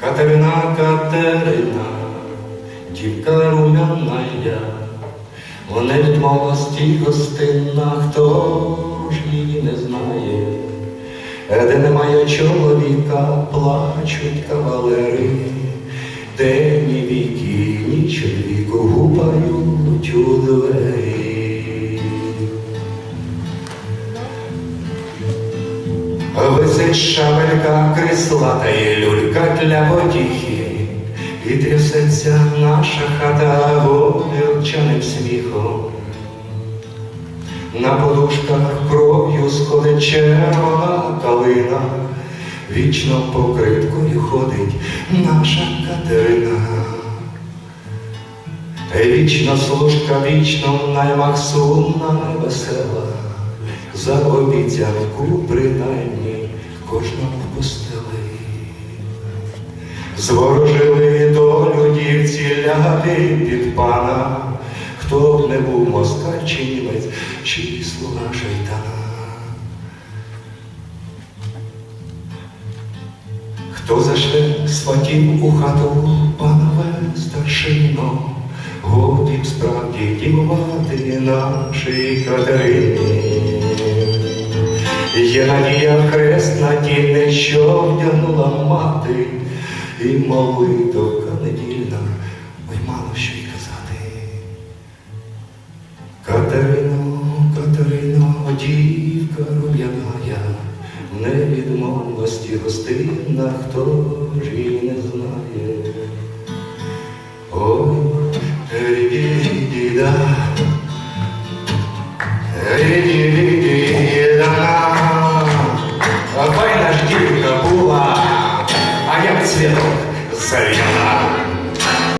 Катерина, Катерина, дівка румяна я, вона від молодості гостинна, хто ж її не знає, Е, де немає чоловіка, плачуть кавалери, де ні віки, ні чоловіку гупають у двері. Висить шабелька крислата і люлька для потіхи, і трясеться наша хата горілчаним сміхом. На подушках кров'ю сходить червона калина, вічно покриткою ходить наша Катерина. Вічна служка, вічно в наймах сумна невесела, за обіцянку принаймні Зворожили долю дівці ляти під пана, хто б не був москаль чи німець, чи слуга шайтана. Хто зашле сватів у хату, панове старшино, б справді дівувати нашій Катерині. Є надія хресна тільне, що вдягнула мати, і молитовка недільна, ой мало що й казати. Катерино, Катерино, дівка рум'яная, не від гостинна, хто ж її не знає. Ой, ді-ді-ді-да, ді-ді-ді-да. Файна ж